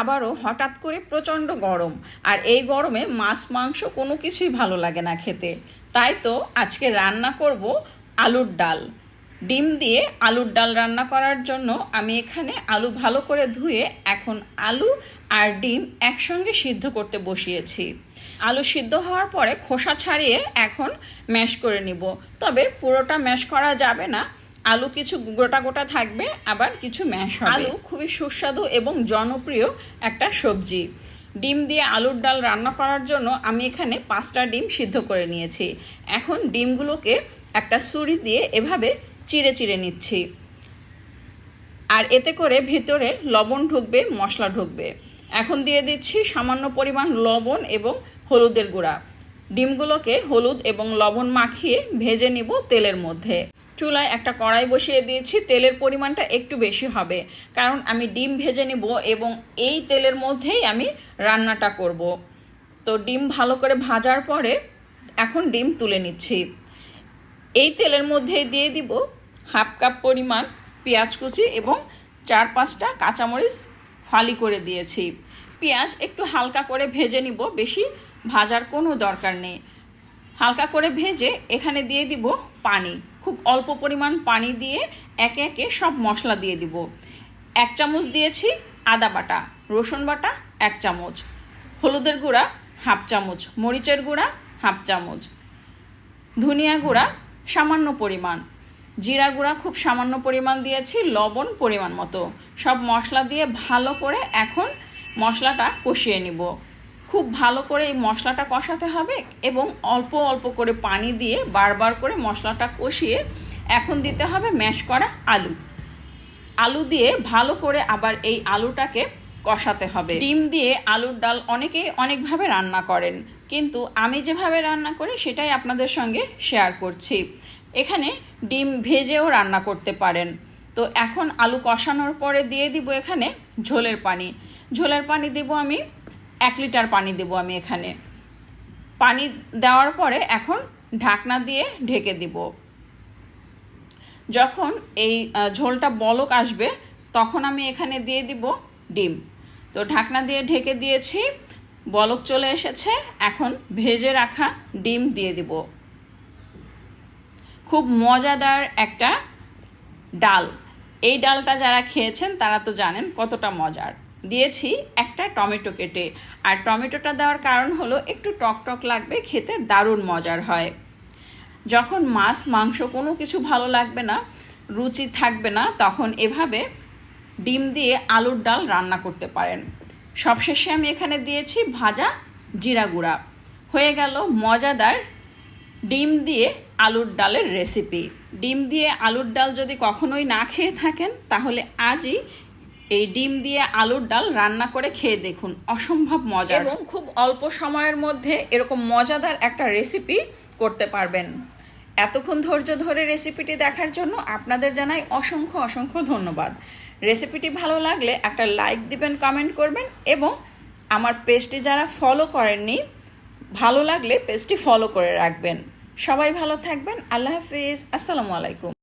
আবারও হঠাৎ করে প্রচণ্ড গরম। আর এই গরমে মাছ, মাংস কোনো কিছুই ভালো লাগে না খেতে। তাই তো আজকে রান্না করব আলুর ডাল। ডিম দিয়ে আলুর ডাল রান্না করার জন্য আমি এখানে আলু ভালো করে ধুয়ে এখন আলু আর ডিম একসঙ্গে সিদ্ধ করতে বসিয়েছি। আলু সিদ্ধ হওয়ার পরে খোসা ছাড়িয়ে এখন ম্যাশ করে নিব। তবে পুরোটা ম্যাশ করা যাবে না। আলু কিছু গোটা গোটা থাকবে, আবার কিছু ম্যাশ হবে। আলু খুবই সুস্বাদু এবং জনপ্রিয় একটা সবজি। ডিম দিয়ে আলুর ডাল রান্না করার জন্য আমি এখানে পাঁচটা ডিম সিদ্ধ করে নিয়েছি। এখন ডিমগুলোকে একটা ছুরি দিয়ে এভাবে চিড়ে চিড়ে নিচ্ছি। আর এতে করে ভেতরে লবণ ঢুকবে, মশলা ঢুকবে। এখন দিয়ে দিচ্ছি সামান্য পরিমাণ লবণ এবং হলুদের গুঁড়া। ডিমগুলোকে হলুদ এবং লবণ মাখিয়ে ভেজে নিব তেলের মধ্যে। চুলায় একটা কড়াই বসিয়ে দিয়েছি, তেলের পরিমাণটা একটু বেশি হবে। কারণ আমি ডিম ভেজে নিব এবং এই তেলের মধ্যেই আমি রান্নাটা করব। তো ডিম ভালো করে ভাজার পরে এখন ডিম তুলে নিচ্ছি। এই তেলের মধ্যে দিয়ে দিব হাফ কাপ পরিমাণ পেঁয়াজ কুচি এবং চার পাঁচটা কাঁচামরিচ ফালি করে দিয়েছি। পেঁয়াজ একটু হালকা করে ভেজে নিব, বেশি ভাজার কোনো দরকার নেই। হালকা করে ভেজে এখানে দিয়ে দিব পানি। খুব অল্প পরিমাণ পানি দিয়ে একে একে সব মশলা দিয়ে দিব। এক চামচ দিয়েছি আদা বাটা, রসুন বাটা এক চামচ, হলুদের গুঁড়া হাফ চামচ, মরিচের গুঁড়া হাফ চামচ, ধনিয়া গুঁড়া সামান্য পরিমাণ, জিরা গুঁড়া খুব সামান্য পরিমাণ দিয়েছি, লবণ পরিমাণ মতো। সব মশলা দিয়ে ভালো করে এখন মশলাটা কষিয়ে নিব। খুব ভালো করে এই মশলাটা কষাতে হবে এবং অল্প অল্প করে পানি দিয়ে বারবার করে মশলাটা কষিয়ে এখন দিতে হবে ম্যাশ করা আলু। আলু দিয়ে ভালো করে আবার এই আলুটাকে কষাতে হবে। ডিম দিয়ে আলুর ডাল অনেকেই অনেকভাবে রান্না করেন, কিন্তু আমি যেভাবে রান্না করি সেটাই আপনাদের সঙ্গে শেয়ার করছি। এখানে ডিম ভেজেও রান্না করতে পারেন। তো এখন আলু কষানোর পরে দিয়ে দিব এখানে ঝোলের পানি। ঝোলের পানি দেব আমি এক লিটার পানি দেব আমি এখানে। পানি দেওয়ার পরে এখন ঢাকনা দিয়ে ঢেকে দিব। যখন এই ঝোলটা বলক আসবে, তখন আমি এখানে দিয়ে দিব ডিম। তো ঢাকনা দিয়ে ঢেকে দিয়েছি, বলক চলে এসেছে, এখন ভেজে রাখা ডিম দিয়ে দিব। খুব মজাদার একটা ডাল। এই ডালটা যারা খেয়েছেন, তারা তো জানেন কতটা মজার। দিয়েছি একটা টমেটো কেটে। আর টমেটোটা দেওয়ার কারণ হলো একটু টক টক লাগবে, খেতে দারুণ মজার হয়। যখন মাছ, মাংস কোনো কিছু ভালো লাগবে না, রুচি থাকবে না, তখন এভাবে ডিম দিয়ে আলুর ডাল রান্না করতে পারেন। সবশেষে আমি এখানে দিয়েছি ভাজা জিরা গুঁড়া। হয়ে গেল মজাদার ডিম দিয়ে আলুর ডালের রেসিপি। ডিম দিয়ে আলুর ডাল যদি কখনোই না খেয়ে থাকেন, তাহলে আজই এই ডিম দিয়ে আলুর ডাল রান্না করে খেয়ে দেখুন, অসম্ভব মজা এবং খুব অল্প সময়ের মধ্যে এরকম মজাদার একটা রেসিপি করতে পারবেন। এতক্ষণ ধৈর্য ধরে রেসিপিটি দেখার জন্য আপনাদের জানাই অসংখ্য অসংখ্য ধন্যবাদ। রেসিপিটি ভালো লাগলে একটা লাইক দিবেন কমেন্ট করবেন এবং আমার পেজটি যারা ফলো করেননি, ভালো লাগলে পেজটি ফলো করে রাখবেন। সবাই ভালো থাকবেন, আল্লাহ হাফিজ, আসসালামু আলাইকুম।